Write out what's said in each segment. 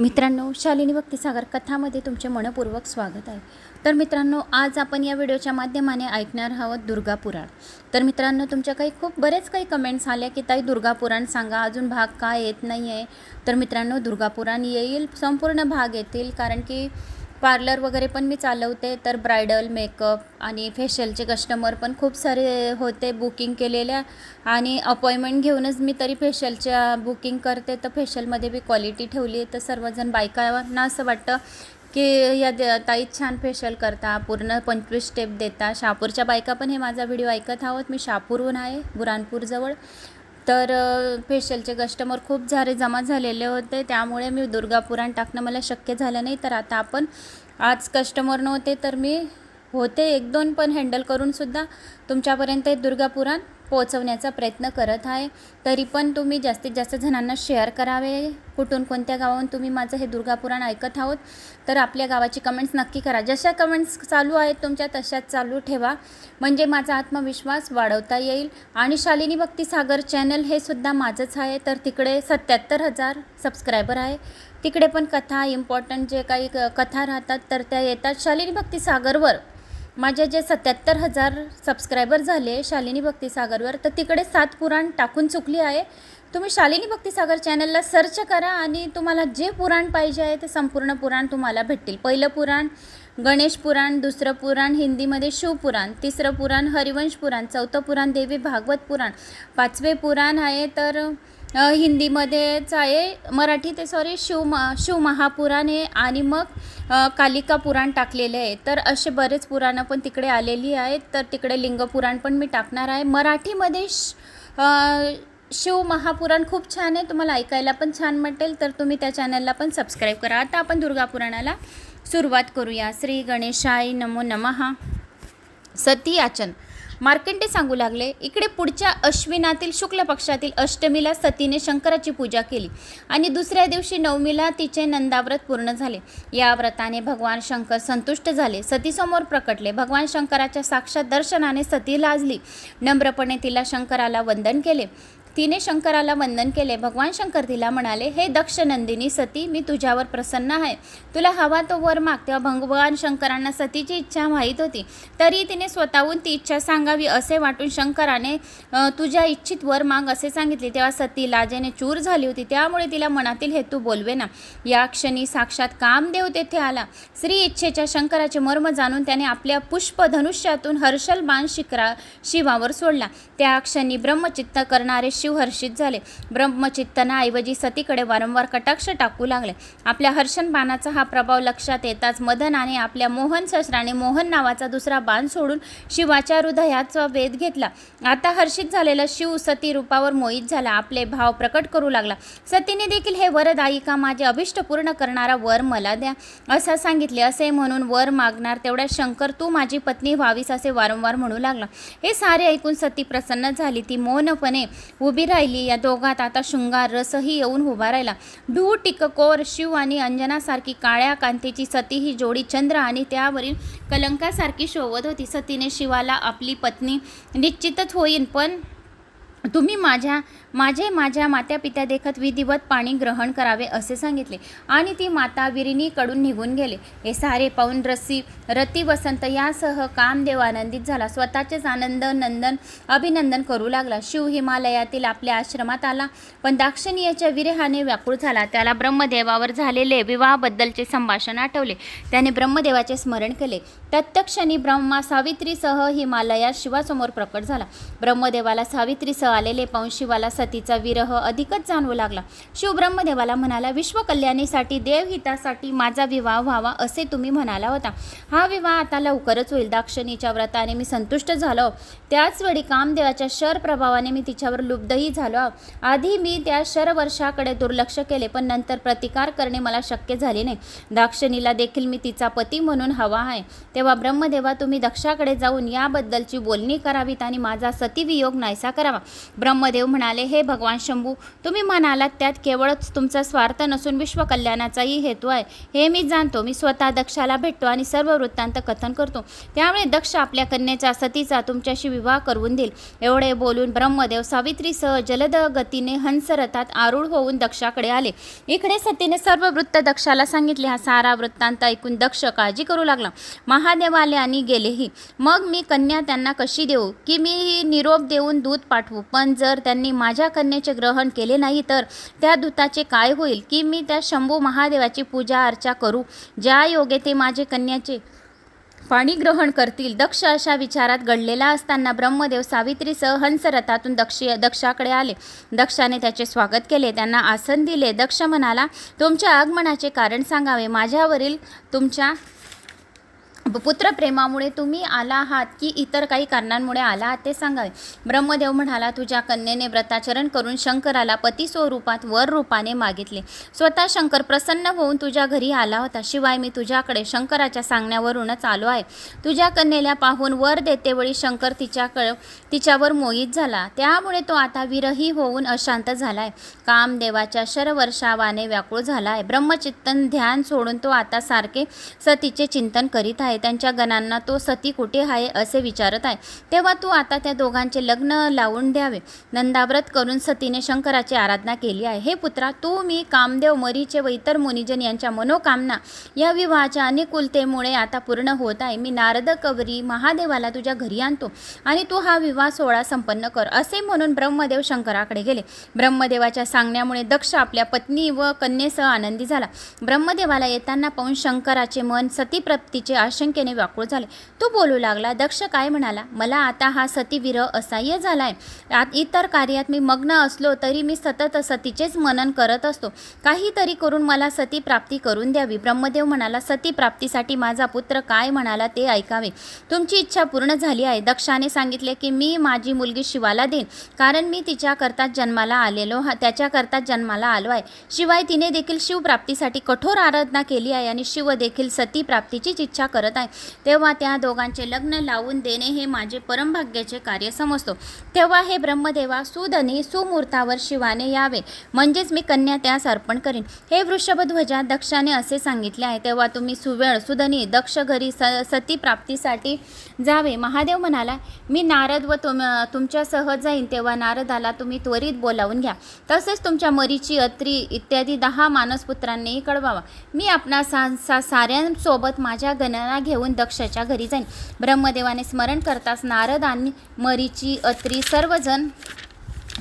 मित्रांनो शालिनी भक्तिसागर कथामध्ये तुमचे मनपूर्वक स्वागत आहे. तर मित्रांनो आज आपण या व्हिडिओच्या माध्यमाने ऐकणार आहोत दुर्गा पुराण. तर मित्रांनो तुमच्या काही खूप बरेच काही कमेंट्स आल्या की ताई दुर्गा पुराण सांगा अजून भाग का येत नाही आहे तर मित्रांनो दुर्गा पुराण येईल संपूर्ण भाग येतील कारण की पार्लर वगैरे पण मी चालवते तर ब्रायडल मेकअप आणि फेशियलचे कस्टमर पण खूप सारे होते बुकिंग केलेल्या. आणि अपॉइंटमेंट घेऊनच मी तरी फेशियलच्या बुकिंग करते तर फेशियलमध्ये बी क्वालिटी ठेवली आहे तर सर्वजण बायकांना असं वाटतं की या द- छान फेशियल करता पूर्ण पंचवीस स्टेप देता. शहापूरच्या बायका पण हे माझा व्हिडिओ ऐकत आहोत. मी शहापूरहून आहे बुरानपूरजवळ. तर फेशलचे फेशियलचे कस्टमर खूप सारे जमा झालेले होते. त्यामुळे मी दुर्गा पुराण टाकणं मला शक्य झालं नाही. तर आता आपण आज कस्टमर नव्हते तर मी होते एक दोन पण हँडल करूनसुद्धा तुमच्यापर्यंत दुर्गा पुराण. पोचवण्याचा प्रयत्न करत आहे. तरी पण तुम्ही जास्तीत जास्त जणांना शेअर करावे. कुठून कोणत्या गावाहून तुम्ही माझं हे दुर्गापुराण ऐकत आहोत तर आपल्या गावाची कमेंट्स नक्की करा. जशा कमेंट्स चालू आहेत तुमच्या तशाच चालू ठेवा. म्हणजे माझा आत्मविश्वास वाढवता येईल. आणि शालिनी भक्ती सागर चॅनल हे सुद्धा माझंच आहे. तर तिकडे सत्याहत्तर हजार सबस्क्रायबर आहे. तिकडे पण कथा इम्पॉर्टंट जे काही क- कथा राहतात तर त्या येतात. शालिनी भक्ती सागरवर. माझे जे सत्याहत्तर हजार सबस्क्रायबर झाले शालिनी भक्तीसागरवर तर तिकडे सात पुराण टाकून चुकली आहे. तुम्ही शालिनी भक्तीसागर चॅनलला सर्च करा आणि तुम्हाला जे पुराण पाहिजे आहे ते संपूर्ण पुराण तुम्हाला भेटतील. पहिलं पुराण गणेश पुराण दुसरं पुराण हिंदीमध्ये शिवपुराण तिसरं पुराण हरिवंश पुराण चौथं पुराण देवी भागवत पुराण पाचवे पुराण आहे तर हिंदीमध्येच आहे मराठी ते सॉरी शिव म शिव महापुराण आहे आणि मग कालिका पुराण टाकलेले आहे. तर असे बरेच पुराणं पण तिकडे आलेली आहेत. तर तिकडे लिंगपुराण पण मी टाकणार आहे. मराठीमध्ये श शिव महापुराण खूप छान आहे. तुम्हाला ऐकायला पण छान वाटेल. तर तुम्ही त्या चॅनलला पण सबस्क्राईब करा. आता आपण दुर्गापुराणाला सुरुवात करूया. श्री गणेशाय नमो नमः. सती याचन. मार्कंडे सांगू लागले इकडे पुढच्या अश्विनातील शुक्ल पक्षातील अष्टमीला सतीने शंकराची पूजा केली आणि दुसऱ्या दिवशी नवमीला तिचे नंदाव्रत पूर्ण झाले. या व्रताने भगवान शंकर संतुष्ट झाले. सतीसमोर प्रकटले भगवान शंकराच्या साक्षात दर्शनाने सती लाजली. नम्रपणे तिला शंकराला वंदन केले. तिने शंकराला वंदन केले. भगवान शंकर तिला म्हणाले हे दक्ष नंदिनी सती मी तुझ्यावर प्रसन्न आहे. तुला हवा तो वर माग. तेव्हा भगवान शंकरांना सतीची इच्छा माहीत होती. तरी तिने स्वतःहून ती इच्छा सांगावी असे वाटून शंकराने तुझ्या इच्छित वर माग असे सांगितले. तेव्हा सती लाजेने चूर झाली होती. त्यामुळे तिला मनातील हेतू बोलवे ना या क्षणी साक्षात कामदेव तेथे आला. श्री इच्छेच्या शंकराचे मर्म जाणून त्याने आपल्या पुष्प धनुष्यातून हर्षल बाण शिखरा शिवावर सोडला. त्या क्षणी ब्रह्मचित्त करणारे शिव हर्षित झाले. ब्रह्मचित्तनाऐवजी सतीकडे वारंवार कटाक्ष टाकू लागले. आपल्या हर्षण बाणाचा हा प्रभाव लक्षात येताच मदनाने आपल्या मोहन शस्त्राने मोहन नावाचा दुसरा बाण सोडून शिवाच्या हृदयाचा वेध घेतला. आता हर्षित झालेला शिव सती रूपावर मोहित झाला. आपले भाव प्रकट करू लागला. सतीने देखील हे वरदायिका माझे अभिष्ट पूर्ण करणारा वर मला द्या असं सांगितले. असे म्हणून वर मागणार तेवढ्या शंकर तू माझी पत्नी व्हावीस असे वारंवार म्हणू लागला. हे सारे ऐकून सती प्रसन्न झाली. ती मौनपणे उभी राहिली. या दोघात आता शृंगार रसही येऊन उभा राहिला. डू टिककोर शिव आणि अंजनासारखी काळ्या कांतीची सती ही जोडी चंद्र आणि त्यावरील कलंकासारखी शोभत होती. सतीने शिवाला आपली पत्नी निश्चितच होईन पण तुम्ही माझ्या माझे माझ्या मात्या पित्या देखत विधिवत पाणी ग्रहण करावे असे सांगितले. आणि ती माता विरिणीकडून निघून गेले. हे सारे पाहून रसी रती वसंत यासह कामदेव आनंदित झाला. स्वतःचेच आनंद नंदन अभिनंदन करू लागला. शिव हिमालयातील आपल्या आश्रमात आला. पण दाक्षिणीयाच्या विरेहाने व्याकुळ झाला. त्याला ब्रह्मदेवावर झालेले विवाहाबद्दलचे संभाषण आठवले. त्याने ब्रह्मदेवाचे स्मरण केले. तत्क्षणी ब्रह्मा सावित्रीसह हिमालयात शिवासमोर प्रकट झाला. ब्रह्मदेवाला सावित्रीसह आलेले पाहून शिवाला सतीचा विरह अधिकच जाणवू लागला. शिव ब्रह्मदेवाला म्हणाला विश्वकल्याणीसाठी देवहितासाठी माझा विवाह व्हावा असे तुम्ही म्हणाला होता. हा विवाह आता लवकरच होईल. दाक्षिणीच्या व्रताने मी संतुष्ट झालो. त्याचवेळी कामदेवाच्या शर प्रभावाने मी तिच्यावर लुब्धही झालो. आधी मी त्या शरवर्षाकडे दुर्लक्ष केले पण नंतर प्रतिकार करणे मला शक्य झाले नाही. दाक्षिणीला देखील मी तिचा पती म्हणून हवा आहे. तेव्हा ब्रह्मदेवा तुम्ही दक्षाकडे जाऊन याबद्दलची बोलणी करावीत आणि माझा सतीवियोग नाहीसा करावा. ब्रह्मदेव म्हणाले हे भगवान शंभू तुम्ही म्हणालात त्यात केवळच तुमचा स्वार्थ नसून विश्वकल्याणाचाही हेतू आहे. हे मी जाणतो मी स्वतः दक्षाला भेटतो आणि सर्व वृत्तांत कथन करतो. त्यामुळे दक्ष आपल्या कन्येचा सतीचा तुमच्याशी विवाह करवून देईल. एवढे बोलून ब्रह्मदेव सावित्रीसह जलद गतीने हंसरथात आरूढ होऊन दक्षाकडे आले. इकडे सतीने सर्व वृत्त दक्षाला सांगितले. हा सारा वृत्तांत ऐकून दक्ष काळजी करू लागला. महादेव आले आणि गेलेही. मग मी कन्या त्यांना कशी देऊ? की मी निरोप देऊन दूध पाठवू? पण जर त्यांनी माझ्या कन्येचे ग्रहण केले नाही तर त्या दूताचे काय होईल की मी त्या शंभू महादेवाची पूजा अर्चा करू? ज्या योगे ते माझे कन्याचे पाणी ग्रहण करतील. दक्ष अशा विचारात घडलेला असताना ब्रह्मदेव सावित्रीसह हंसरथातून दक्ष दक्षाकडे आले. दक्षाने त्याचे स्वागत केले. त्यांना आसन दिले. दक्ष म्हणाला तुमच्या आगमनाचे कारण सांगावे. माझ्यावरील तुमच्या पुत्रप्रेमामुळे तुम्ही आला आहात की इतर काही कारणांमुळे आला आहात ते सांगावे. ब्रह्मदेव म्हणाला तुझ्या कन्येने व्रताचरण करून शंकराला पती स्वरूपात वर रूपाने मागितले. स्वतः शंकर प्रसन्न होऊन तुझ्या घरी आला होता. शिवाय मी तुझ्याकडे शंकराच्या सांगण्यावरूनच आलो आहे. तुझ्या कन्येला पाहून वर देतेवेळी शंकर तिच्याकडे तिच्यावर मोहित झाला. त्यामुळे तो आता विरही होऊन अशांत झाला आहे कामदेवाच्या शरवर्षावाने व्याकुळ झाला आहे ब्रह्मचिंतन ध्यान सोडून तो आता सारखे सतीचे चिंतन करीत आहे. त्यांच्या गणांना तो सती कुठे आहे असे विचारत आहे. तेव्हा तू आता त्या दोघांचे लग्न लावून द्यावे. नंदाव्रत करून सतीने शंकराची आराधना केली आहे. हे पुत्रा तू मी कामदेव मरीचे व इतर मुनिजन यांच्या मनोकामना या विवाहाच्या अनुकूलतेमुळे आता पूर्ण होत आहे. मी नारद कवरी महादेवाला तुझ्या घरी आणतो आणि तू हा विवाह सोहळा संपन्न कर असे म्हणून ब्रह्मदेव शंकराकडे गेले. ब्रह्मदेवाच्या सांगण्यामुळे दक्ष आपल्या पत्नी व कन्येसह आनंदी झाला. ब्रह्मदेवाला येताना पाहून शंकराचे मन सतीप्रप्तीचे आशंकेने व्याकुळ झाले. तो बोलू लागला दक्ष काय म्हणाला? मला आता हा सतीविरह असह्य झाला आत इतर कार्यात मी मग्न असलो तरी मी सतत सतीचेच मनन करत असतो. काहीतरी करून मला सती प्राप्ती करून द्यावी. ब्रह्मदेव म्हणाला सती प्राप्तीसाठी माझा पुत्र काय म्हणाला ते ऐकावे. तुमची इच्छा पूर्ण झाली आहे. दक्षाने सांगितले की मी माझी मुलगी शिवाला देईन कारण मी तिच्याकरताच जन्माला आलेलो हा त्याच्याकरताच जन्माला आलो आहे. शिवाय तिने देखील शिवप्राप्तीसाठी कठोर आराधना केली आहे आणि शिव देखील सती प्राप्तीचीच इच्छा करत आहे. तेव्हा त्या दोघांचे लग्न लावून देणे हे माझे परमभाग्याचे कार्य समजतो. तेव्हा हे ब्रह्मदेवा सुधनी सुमुहूर्तावर शिवाने यावे. म्हणजेच मी कन्या त्यास अर्पण करीन. हे वृषभध्वजा दक्षाने असे सांगितले आहे. तेव्हा तुम्ही सुवेळ सुधनी दक्ष घरी स सती प्राप्तीसाठी जावे. महादेव म्हणाला मी नारद व तुम तुमच्यासह जाईन. तेव्हा नारदाला तुम्ही त्वरित बोलावून घ्या. तसेच तुमच्या मरीची अत्री इत्यादी दहा मानसपुत्रांनीही कळवावा. मी आपणा सा सा साऱ्यांसोबत माझ्या गणना घेऊन दक्षच्या घरी जाईन. ब्रह्मदेवाने स्मरण करताच नारद आणि मरीची अत्री सर्वजण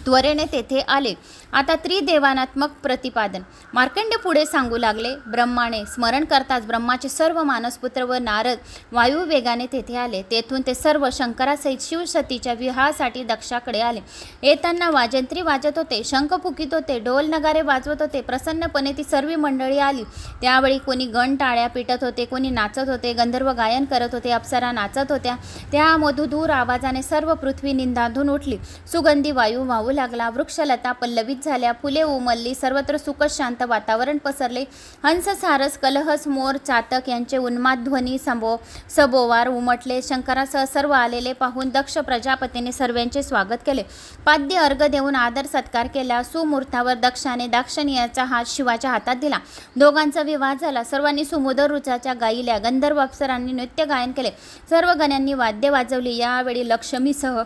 त्वरेने तेथे आले. आता त्रिदेवानात्मक प्रतिपादन. मार्कंड पुढे सांगू लागले ब्रह्माने स्मरण करताच ब्रह्माचे सर्व मानसपुत्र व नारद वायू वेगाने तेथे आले. तेथून ते सर्व शंकरासहित शिवसतीच्या विवाहासाठी दक्षाकडे आले. येताना वाजंत्री वाजत होते शंख फुकीत होते ढोल नगारे वाजवत होते प्रसन्नपणे ती सर्व मंडळी आली. त्यावेळी कोणी गण टाळ्या पिटत होते कोणी नाचत होते गंधर्व गायन करत होते अप्सरा नाचत होत्या. त्या मधुदूर आवाजाने सर्व पृथ्वी निंदाधून उठली. सुगंधी वायू वाहू लागला वृक्षलता पल्लवी पल्लवित झाल्या. फुले उमलली. सर्वत्र सुखद शांत वातावरण पसरले. हंस सारस कलहस मोर चातक यांचे उन्माद ध्वनी संभो सबोवार उमटले. शंकरासह सर्व आलेले पाहून दक्ष प्रजापतीने सर्वांचे स्वागत केले. पाद्य अर्घ देऊन आदर सत्कार केला. सुमुहूर्तावर दक्षाने दाक्षणीयाचा हात शिवाच्या हातात दिला. दोघांचा विवाह झाला. सर्वांनी सुमुदर रुचाच्या गायिल्या गंधर्व अप्सरांनी नृत्य गायन केले. सर्व गण्यांनी वाद्य वाजवली. यावेळी लक्ष्मीसह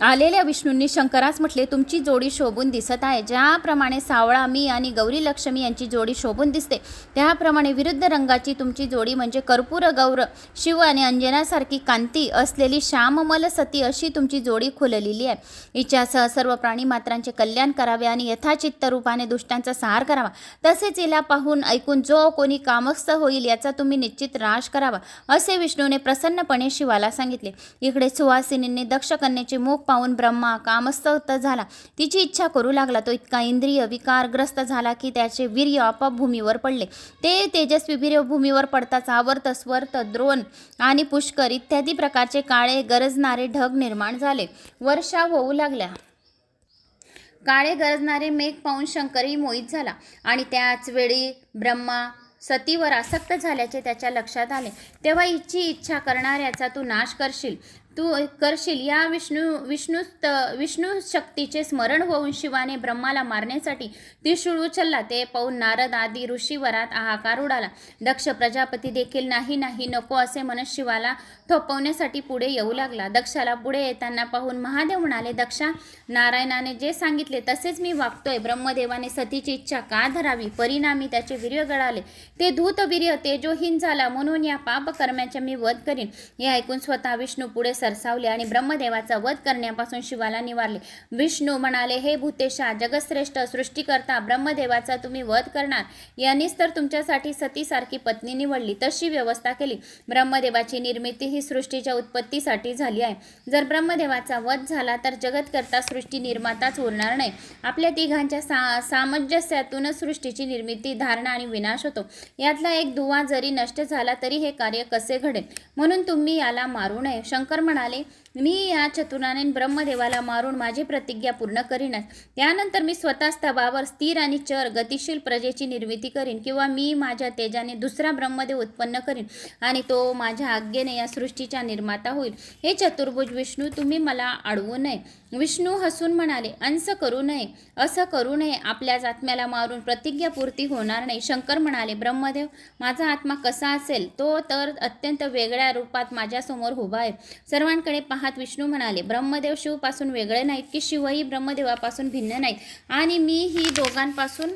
आलेल्या विष्णूंनी शंकरास म्हटले तुमची जोडी शोभून दिसत आहे. ज्याप्रमाणे सावळा मी आणि गौरी लक्ष्मी यांची जोडी शोभून दिसते त्याप्रमाणे विरुद्ध रंगाची तुमची जोडी म्हणजे कर्पूर गौर शिव आणि अंजनासारखी कांती असलेली श्याममल सती अशी तुमची जोडी खुललेली आहे. हिच्यासह सर्व प्राणी मात्रांचे कल्याण करावे आणि यथाचित्त रूपाने दुष्टांचा सहार करावा. तसेच हिला पाहून ऐकून जो कोणी कामस्थ होईल याचा तुम्ही निश्चित राश करावा असे विष्णूने प्रसन्नपणे शिवाला सांगितले. इकडे सुवासिनींनी दक्ष कन्येचे मुख पाहून ब्रह्मा कामस्त झाला. तिची इच्छा करू लागला. तो इतका इंद्रिय विकारग्रस्त झाला की त्याचे वीर्य आपोआप भूमीवर पडले. ते तेजस्वी वीर्य भूमीवर पडताच आवर्त स्वर्त द्रोण आणि पुष्कर इत्यादी प्रकारचे काळे गरजणारे ढग निर्माण झाले. वर्षा होऊ लागल्या. काळे गरजणारे मेघ पाहून शंकरही मोहित झाला आणि त्याच वेळी ब्रह्मा सतीवर आसक्त झाल्याचे त्याच्या लक्षात आले. तेव्हा इच्छी इच्छा करणाऱ्याचा तू नाश करशील. तू करशील. या विष्णू विष्णू विष्णू शक्तीचे स्मरण होऊन शिवाने ब्रह्माला मारण्यासाठी त्रिशूळ उचलला. ते पाहून नारद आदी ऋषीवरात हाहाकार उडाला. दक्ष प्रजापती देखील नाही नाही नको असे म्हणत शिवाला थोपवण्यासाठी पुढे येऊ लागला. दक्षाला पुढे येताना पाहून महादेव म्हणाले दक्षा नारायणाने जे सांगितले तसेच मी वागतोय. ब्रह्मदेवाने सतीची इच्छा का धरावी? परिणामी त्याचे वीर्य गळाले. ते धूतवीर्य तेजोहीन झाला म्हणून या पापकर्माचा मी वध करीन. हे ऐकून स्वतः विष्णू पुढे सरसावले आणि ब्रह्मदेवाचा वध करण्यापासून शिवाला निवारले. विष्णू म्हणाले हे भूतेशा जगश्रेष्ठ सृष्टीकर्ता ब्रह्मदेवाचा तुम्ही वध करणार? यांनीच तर तुमच्यासाठी सतीसारखी पत्नी निवडली. तशी व्यवस्था केली. ब्रह्मदेवाची निर्मिती ही सृष्टीच्या उत्पत्तीसाठी झाली आहे. जर ब्रह्मदेवाचा वध झाला तर जगतकर्ता सृष्टी निर्माताच उरणार नाही. आपल्या तिघांच्या सा सामंजस्यातूनच सृष्टीची निर्मिती धारणा आणि विनाश होतो. यातला एक दुवा जरी नष्ट झाला तरी हे कार्य कसे घडेल? म्हणून तुम्ही याला मारू नये. शंकर म्हणाले म्हणाले मी या चतुराने ब्रह्मदेवाला मारून माझी प्रतिज्ञा पूर्ण करीनच. त्यानंतर मी स्वतः स्तभावर स्थिर आणि चर गतिशील प्रजेची निर्मिती करीन किंवा मी माझ्या तेजाने दुसरा ब्रह्मदेव उत्पन्न करीन आणि तो माझ्या आज्ञेने या सृष्टीचा निर्माता होईल. हे चतुर्भुज विष्णू तुम्ही मला अडवू नये. विष्णू हसून म्हणाले अंस करू नये असं करू नये. आपल्याच आत्म्याला मारून प्रतिज्ञापूर्ती होणार नाही. शंकर म्हणाले ब्रह्मदेव माझा आत्मा कसा असेल? तो तर अत्यंत वेगळ्या रूपात माझ्यासमोर उभा आहे. सर्वांकडे पाहत विष्णू म्हणाले ब्रह्मदेव शिवपासून वेगळे नाहीत की शिवही ब्रह्मदेवापासून भिन्न नाहीत. आणि मी ही दोघांपासून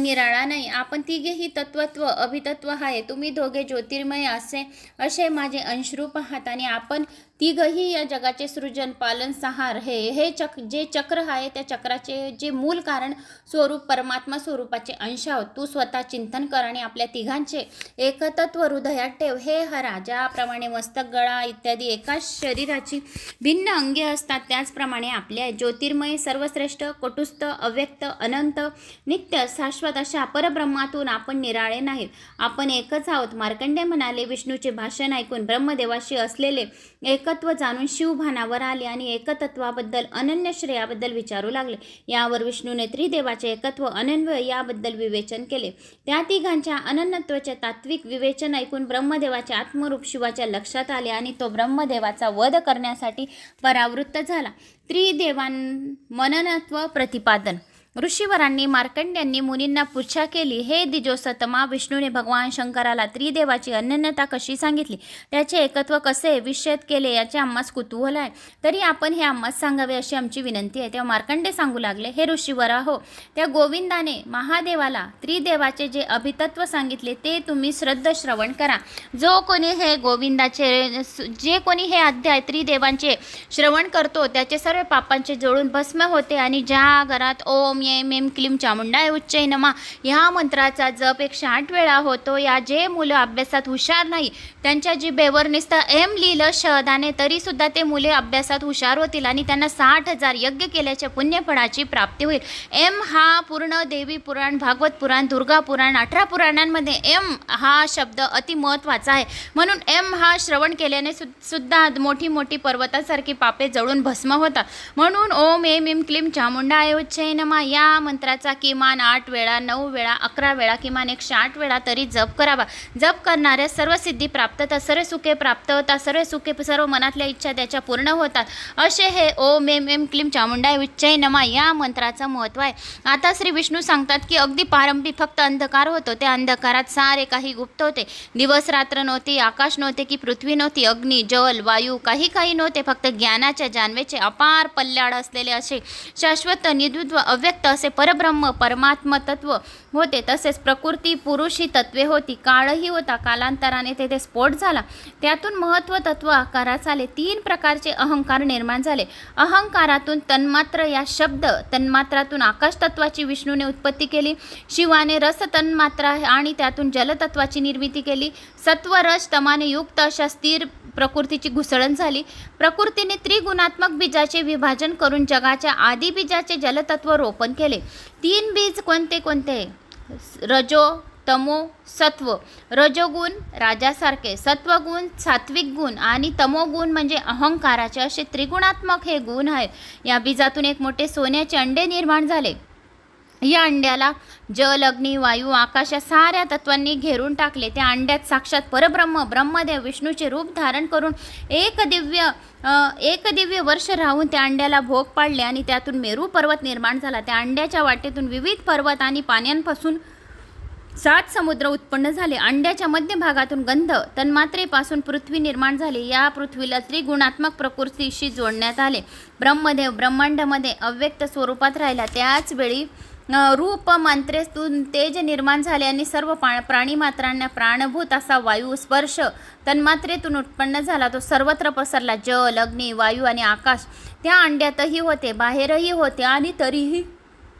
निराळा नाही. आपण तिघेही तत्वत्व अभितत्व आहे. तुम्ही दोघे ज्योतिर्मय असे असे माझे अंशरूप आहात आणि आपण तिघही या जगाचे सृजन पालन सहार हे हे चक जे चक्र आहे त्या चक्राचे जे मूल कारण स्वरूप परमात्मा स्वरूपाचे अंश आहोत. तू स्वतः चिंतन कर आणि आपल्या तिघांचे एकतत्व हृदयात ठेव. हे हरा ज्याप्रमाणे मस्तक गळा इत्यादी एकाच शरीराची भिन्न अंगे असतात त्याचप्रमाणे आपल्या ज्योतिर्मय सर्वश्रेष्ठ कटुस्थ अव्यक्त अनंत नित्य शाश्वत अशा परब्रह्मातून आपण निराळे नाहीत. आपण एकच आहोत. मार्कंडे म्हणाले विष्णूचे भाषण ऐकून ब्रह्मदेवाशी असलेले एक एकत्व जाणून शिवभानावर आले आणि एकतत्वाबद्दल अनन्य श्रेयाबद्दल विचारू लागले. यावर विष्णूने त्रिदेवाचे एकत्व अनन्वय याबद्दल विवेचन केले. त्या तिघांच्या अनन्यत्वाचे तात्विक विवेचन ऐकून ब्रह्मदेवाचे आत्मरूप शिवाच्या लक्षात आले आणि तो ब्रह्मदेवाचा वध करण्यासाठी परावृत्त झाला. त्रिदेवान मननत्व प्रतिपादन. ऋषीवरांनी मार्कंड्यांनी मुनींना पूजा केली हे दिजोसतमा विष्णूने भगवान शंकराला त्रिदेवाची अनन्यता कशी सांगितली? त्याचे एकत्व कसे विषयत केले याचे आम्हास कुतूहल आहे. तरी आपण हे आम्हास सांगावे अशी आमची विनंती आहे. तेव्हा मार्कंडे सांगू लागले हे ऋषीवरा हो त्या गोविंदाने महादेवाला त्रिदेवाचे जे अभितत्व सांगितले ते तुम्ही श्रद्ध श्रवण करा. जो कोणी हे गोविंदाचे जे कोणी हे अध्याय त्रिदेवांचे श्रवण करतो त्याचे सर्व पापांचे जोडून भस्म होते आणि ज्या घरात ओम येम एम क्लीम चामुंडाय उच्चय नमा। ह्या मंत्राचा जप एकशे आठ वेळा होतो. या जे मुलं अभ्यासात हुशार नाही त्यांच्या जिभेवर नुसतं एम लिहिलं शहदाने तरीसुद्धा ते मुले अभ्यासात हुशार होतील आणि त्यांना साठ हजार यज्ञ केल्याच्या पुण्यफळाची प्राप्ती होईल. एम हा पूर्ण देवी पुराण भागवत पुराण दुर्गा पुराण अठरा पुराणांमध्ये एम हा शब्द अति महत्त्वाचा आहे. म्हणून एम हा श्रवण केल्याने सु सुद्धा मोठी मोठी पर्वतासारखी पापे जळून भस्म होतात. म्हणून ओम एम एम क्लीम चामुंडा उच्चय नमा. या मंत्राचा किमान आठ वेळा नऊ वेळा अकरा वेळा किमान एकशे आठ वेळा तरी जप करावा. जप करणाऱ्या सर्व सिद्धी प्राप्त होतात सर्व सुखे प्राप्त होतात सर्व सुखे सर्व मनातल्या इच्छा त्याच्या पूर्ण होतात. असे हे ओम एम एम क्लीम चामुंडाय उच्चय नमा या मंत्राचं महत्त्व आहे. आता श्री विष्णू सांगतात की अगदी प्रारंभी फक्त अंधकार होतो. त्या अंधकारात सारे काही गुप्त होते. दिवस रात्र नव्हती आकाश नव्हते की पृथ्वी नव्हती अग्नी जल वायू काही काही नव्हते फक्त ज्ञानाच्या जाणवेचे अपार पल्ल्याड असलेले असे शाश्वत निधुत्व अव्यक्त असे परब्रह्म परमात्म तत्व होते. तसेच प्रकृती पुरुष ही तत्वे होती. काळही होता. कालांतराने तेथे स्फोट झाला. त्यातून महत्त्व तत्व आकारास आले. तीन प्रकारचे अहंकार निर्माण झाले. अहंकारातून तन्मात्र या शब्द तन्मात्रातून आकाश तत्वाची विष्णूने उत्पत्ती केली. शिवाने रस तन्मात्रा आणि त्यातून जलतत्वाची निर्मिती केली. सत्व रस तमाने युक्त अशा स्थिर प्रकृतीची घुसळण झाली. प्रकृतीने त्रिगुणात्मक बीजाचे विभाजन करून जगाच्या आदी बीजाचे जलतत्व रोपण केले. तीन बीज कोणते कोणते? रजो तमो सत्व. रजोगुण राजासारखे. सत्वगुण सात्विक गुण आणि तमोगुण म्हणजे अहंकाराचे असे त्रिगुणात्मक हे गुण आहेत. या बीजातून एक मोठे सोन्याचे अंडे निर्माण झाले. या अंड्याला जल अग्नी वायू आकाश या साऱ्या तत्वांनी घेरून टाकले. त्या अंड्यात साक्षात परब्रह्म ब्रह्मदेव विष्णूचे रूप धारण करून एक दिव्य एक दिव्य वर्ष राहून त्या अंड्याला भोग पाडले आणि त्यातून मेरू पर्वत निर्माण झाला. त्या अंड्याच्या वाटेतून विविध पर्वत आणि पाण्यांपासून सात समुद्र उत्पन्न झाले. अंड्याच्या मध्यभागातून गंध तन्मात्रेपासून पृथ्वी निर्माण झाली. या पृथ्वीला त्रिगुणात्मक प्रकृतीशी जोडण्यात आले. ब्रह्मदेव ब्रह्मांडामध्ये अव्यक्त स्वरूपात राहिला. त्याच वेळी रूप मंत्रेतून तेज निर्माण झाले आणि सर्व पा प्राणीमात्रांना प्राणभूत असा वायू स्पर्श तन्मात्रेतून उत्पन्न झाला. तो सर्वत्र पसरला. जल अग्नी वायू आणि आकाश त्या अंड्यातही होते बाहेरही होते आणि तरीही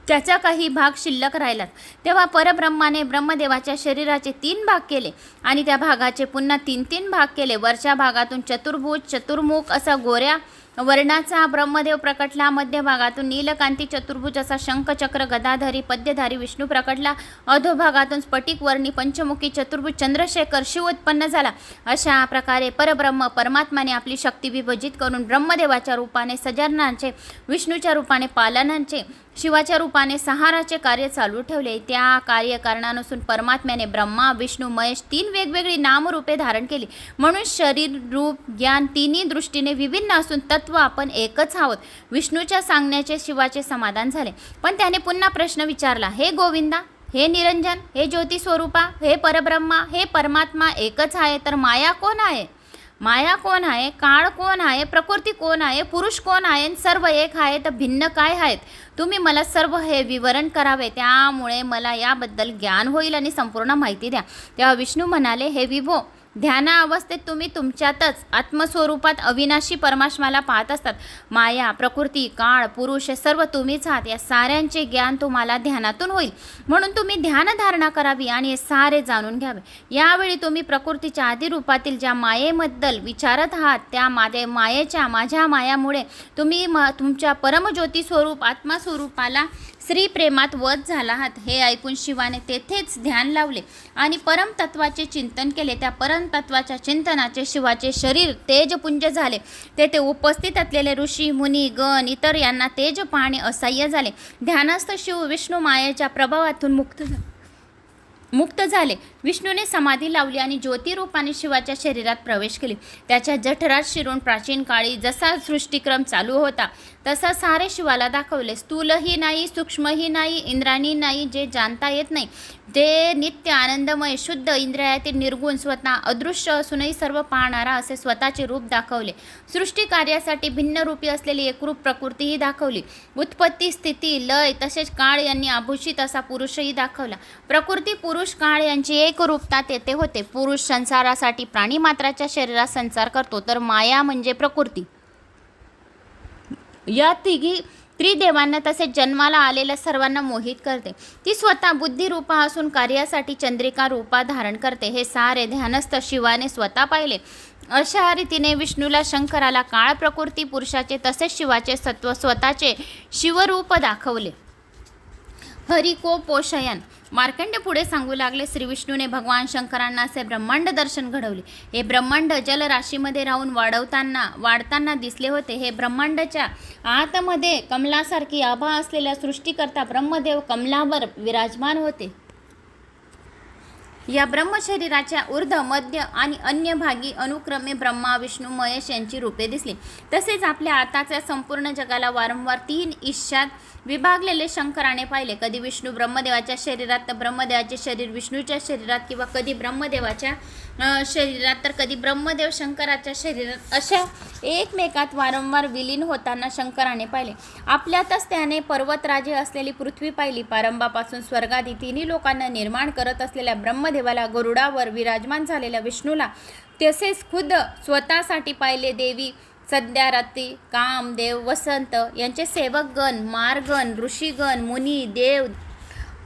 त्याचा काही भाग शिल्लक राहिला तेव्हा परब्रह्माने ब्रह्मदेवाच्या शरीराचे तीन भाग केले आणि त्या भागाचे पुन्हा तीन तीन भाग केले. वरच्या भागातून चतुर्भुज चतुर्मुख असा गोऱ्या वर्णाचा ब्रह्मदेव प्रकटला मध्य भागातून नीलकांती चतुर्भुज असा शंखचक्र गदाधारी पद्यधारी विष्णू प्रकटला. अधोभागातून स्फटिक वर्णी पंचमुखी चतुर्भुज चंद्रशेखर शिव उत्पन्न झाला. अशा प्रकारे परब्रह्म परमात्माने आपली शक्ती विभजित करून ब्रह्मदेवाच्या रूपाने सजनांचे विष्णूच्या रूपाने पालनांचे शिवाच्या रूपाने सहाराचे कार्य चालू ठेवले. त्या कार्यकारणानुसार परमात्म्याने ब्रह्मा विष्णू महेश तीन वेगवेगळी नामरूपे धारण केली. म्हणून शरीर रूप ज्ञान तिन्ही दृष्टीने विभिन्न असून तत्व आपण एकच आहोत. विष्णूच्या सांगण्याचे शिवाचे समाधान झाले. पण त्याने पुन्हा प्रश्न विचारला हे गोविंदा हे निरंजन हे ज्योतिस्वरूपा हे परब्रह्मा हे परमात्मा एकच आहे तर माया कोण आहे? माया कोण आहे काळ कोण आहे प्रकृती कोण आहे पुरुष कोण आहे आणि सर्व एक आहे तर भिन्न काय आहेत? तुम्ही मला सर्व हे विवरण करावे त्यामुळे मला याबद्दल ज्ञान होईल आणि संपूर्ण माहिती द्या. तेव्हा विष्णू म्हणाले हे विभो ध्याना अवस्थेत तुम्ही तुमच्यातच आत्मस्वरूपात अविनाशी परमात्माला पाहत असतात. माया प्रकृती काळ पुरुष हे सर्व तुम्हीच आहात. या साऱ्यांचे ज्ञान तुम्हाला ध्यानातून होईल. म्हणून तुम्ही ध्यानधारणा करावी आणि हे सारे जाणून घ्यावे. यावेळी तुम्ही प्रकृतीच्या आदिरूपातील ज्या मायेबद्दल विचारत आहात त्या मादे मायेच्या माझ्या मायामुळे तुम्ही म तुमच्या परमज्योती स्वरूप आत्मास्वरूपाला स्त्री प्रेमात वध झाला आहात हे ऐकून शिवाने तेथेच ध्यान लावले आणि परमतत्वाचे चिंतन केले. त्या परमतत्वाच्या चिंतनाचे शिवाचे शरीर तेजपुंज झाले. तेथे उपस्थित असलेले ऋषी मुनी गण इतर यांना तेज पाहणे असह्य झाले. ध्यानस्थ शिव विष्णू मायेच्या प्रभावातून मुक्त झाले मुक्त झाले. विष्णूने समाधी लावली आणि ज्योतिरूपाने शिवाच्या शरीरात प्रवेश केली. त्याच्या जठरात शिरून प्राचीन काळी जसा सृष्टिक्रम चालू होता तसा सारे शिवाला दाखवले. स्थूलही नाही सूक्ष्मही नाही इंद्राणी नाही जे जाणता येत नाही ते नित्य आनंदमय शुद्ध इंद्रियातील निर्गुण स्वतः अदृश्य असूनही सर्व पाहणारा असे स्वतःचे रूप दाखवले. सृष्टी कार्यासाठी भिन्न रूपी असलेली एकरूप प्रकृतीही दाखवली. उत्पत्ती स्थिती लय तसेच काळ यांनी आभूषित असा पुरुषही दाखवला. प्रकृती पुरुष काळ यांची एक रूपता तेथे होते. पुरुष संसारासाठी प्राणीमात्राच्या शरीरात संसार करतो तर माया म्हणजे प्रकृती. या तिघी त्रिदेवांना तसेच जन्माला आलेल्या सर्वांना मोहित करते. ती स्वतः बुद्धिरूपा असून कार्यासाठी चंद्रिका रूपा धारण करते. हे सारे ध्यानस्थ शिवाने स्वतः पाहिले. अशा रीतीने विष्णूला शंकराला काळ प्रकृती पुरुषाचे तसेच शिवाचे सत्व स्वतःचे शिवरूप दाखवले. हरिको पोषयन मार्कंड पुढे सांगू लागले श्री विष्णूने भगवान शंकरांना असे ब्रह्मांड दर्शन घडवले. हे ब्रह्मांड जलराशीमध्ये राहून वाढवताना वाढताना दिसले होते. हे ब्रह्मांडाच्या आतमध्ये कमलासारखी आभा असलेल्या सृष्टीकर्ता ब्रह्मदेव कमलावर विराजमान होते. या ब्रह्मशरीराच्या ऊर्ध मध्य आणि अन्य भागी अनुक्रमे ब्रह्मा विष्णू महेश यांची रूपे दिसली. तसेच आपल्या आताच्या संपूर्ण जगाला वारंवार तीन ईशात विभागलेले शंकराने पाहिले. कधी विष्णू ब्रह्मदेवाच्या शरीरात तर ब्रह्मदेवाचे शरीर विष्णूच्या शरीरात किंवा कधी ब्रह्मदेवाच्या शरीरात तर कधी ब्रह्मदेव शंकराच्या शरीरात अशा एकमेकात वारंवार विलीन होताना शंकराने पाहिले. आपल्यातच त्याने पर्वतराजे असलेली पृथ्वी पाहिली. पारंबापासून स्वर्गादी तिन्ही लोकांना निर्माण करत असलेल्या ब्रह्मदेवाला गरुडावर विराजमान झालेल्या विष्णूला तसेच खुद स्वतःसाठी पाहिले देवी सध्या रती काम देव वसंत यांचे सेवकगण मारगण ऋषीगण मुनी देव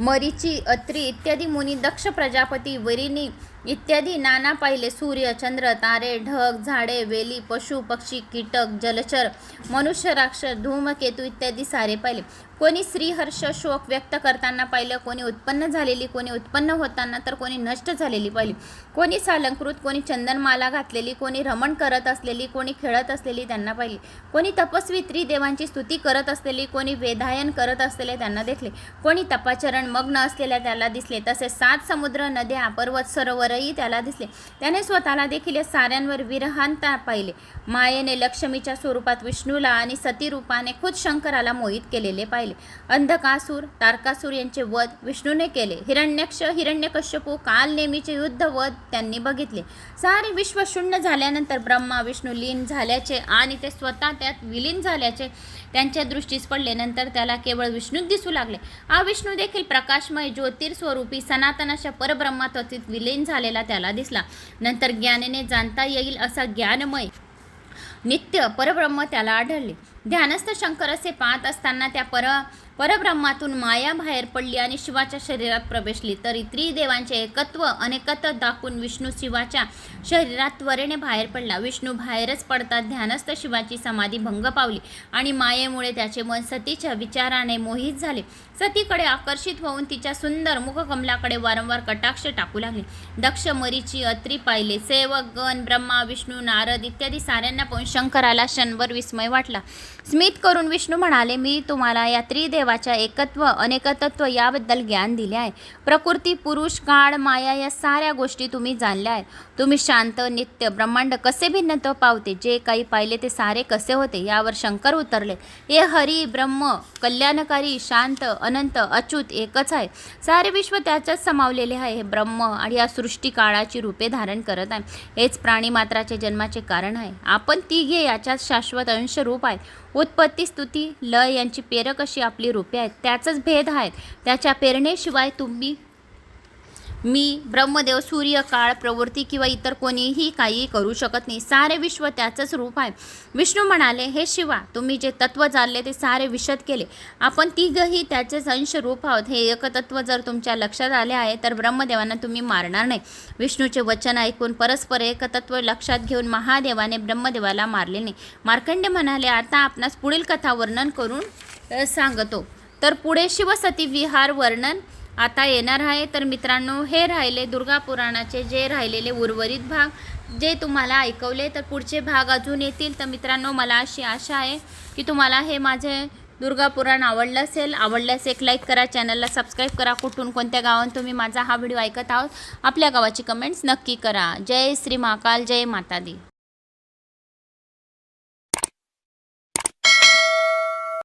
मरीची अत्री इत्यादी मुनी दक्ष प्रजापती वरिणी इत्यादी नाना पाहिले सूर्य चंद्र तारे ढग झाडे वेली पशु पक्षी कीटक जलचर मनुष्य राक्षस धूमकेतू इत्यादी सारे पाहिले. कोणी श्रीहर्ष शोक व्यक्त करताना पाहिलं कोणी उत्पन्न झालेली कोणी उत्पन्न होताना तर कोणी नष्ट झालेली पाहिली. कोणी सालंकृत कोणी चंदनमाला घातलेली कोणी रमण करत असलेली कोणी खेळत असलेली त्यांना पाहिली. कोणी तपस्वी त्रिदेवांची स्तुती करत असलेली कोणी वेधायन करत असलेले त्यांना देखले. कोणी तपाचरण मग्न असलेल्या त्याला दिसले तसेच सात समुद्र नद्या पर्वत सरोवरही त्याला दिसले. त्याने स्वतःला देखील या साऱ्यांवर विरहांता पाहिले. मायेने लक्ष्मीच्या स्वरूपात विष्णूला आणि सती रूपाने खुद शंकराला मोहित केलेले पाहिले. अंधकासूर तारकासूर यांचे वध विष्णूने केले. हिरण्यक्ष हिरण्यकश्यपू काल नेहमीचे युद्ध वध त्यांनी बघितले. सारे विश्व शून्य झाल्यानंतर ब्रह्मा विष्णू लीन झाल्याचे आणि ते स्वतः त्यात विलीन झाल्याचे त्यांच्या दृष्टीस पडले. नंतर त्याला केवळ विष्णूच दिसू लागले. हा विष्णू देखील प्रकाशमय ज्योतिर्स्वरूपी सनातनाच्या परब्रह्मात्वतीत विलीन झालेला त्याला दिसला. नंतर ज्ञानेने जाणता येईल असा ज्ञानमय नित्य परब्रह्म त्याला आढळले. ध्यानस्थ शंकर असे पाहत असताना त्या पर परब्रह्मातून माया बाहेर पडली आणि शिवाच्या शरीरात प्रवेशली. तरी त्रिदेवांचे एकत्व अनेकत्व दाखवून विष्णू शिवाच्या शरीरात त्वरेने बाहेर पडला. विष्णू बाहेरच पडतात ध्यानस्थ शिवाची समाधी भंग पावली आणि मायेमुळे त्याचे मन सतीच्या विचाराने मोहित झाले. सतीकडे आकर्षित होऊन तिच्या सुंदर मुखकमलाकडे वारंवार कटाक्ष टाकू लागले. दक्ष मरीची अत्री पाहिले. सेवक गण ब्रह्मा विष्णू नारद इत्यादी साऱ्यांना पाहून शंकराला क्षणभर विस्मय वाटला. स्मित करून विष्णू म्हणाले मी तुम्हाला या त्रिदेवाच्या एकत्व अनेकतत्व याबद्दल ज्ञान दिले आहे. प्रकृती पुरुष काळ माया या साऱ्या गोष्टी तुम्ही जाणल्या आहेत. तुम्ही शांत नित्य ब्रह्मांड कसे भिन्नत्व पावते? जे काही पाहिले ते सारे कसे होते? यावर शंकर उतरले. हे हरी ब्रह्म कल्याणकारी शांत अनंत अच्युत एकच आहे. सारे विश्व त्याच्यात समावलेले आहे. हे ब्रह्म आणि या सृष्टी काळाची रूपे धारण करत आहे. हेच प्राणीमात्राचे जन्माचे कारण आहे. आपण तिघे याच्यात शाश्वत अंश रूप आहेत. उत्पत्ती स्तुती लय यांची पेरक अशी आपली रूपे आहेत? त्याचंच भेद आहेत. त्याच्या पेरणेशिवाय तुम्ही मी ब्रह्मदेव सूर्य काळ प्रवृत्ती किंवा इतर कोणीही काही करू शकत नाही. सारे विश्व त्याचंच रूप आहे. विष्णू म्हणाले हे शिवा तुम्ही जे तत्व जाणले ते सारे विशद केले. आपण तिघही त्याचेच अंश रूप आहोत. हे एकतत्व जर तुमच्या लक्षात आले आहे तर ब्रह्मदेवांना तुम्ही मारणार नाही. विष्णूचे वचन ऐकून परस्पर एकतत्व लक्षात घेऊन महादेवाने ब्रह्मदेवाला मारले नाही. मार्कंडे म्हणाले आता आपणास पुढील कथा वर्णन करून सांगतो. तर पुढे शिवसती विहार वर्णन आता येणार आहे. तर मित्रांनो हे राहिले दुर्गा पुराणाचे जे राहिलेले उर्वरित भाग. जे तुम्हाला ऐकवले तर पुढचे भाग अजून येतील. तर मित्रांनो मला अशी आशा आहे की तुम्हाला हे माझे दुर्गा पुराण आवडलं असेल. आवडल्यास एक लाईक करा. चॅनलला सबस्क्राईब करा. कुठून कोणत्या गावात तुम्ही माझा हा व्हिडिओ ऐकत आहोत आपल्या गावाची कमेंट्स नक्की करा. जय श्री महाकाल. जय माता दी.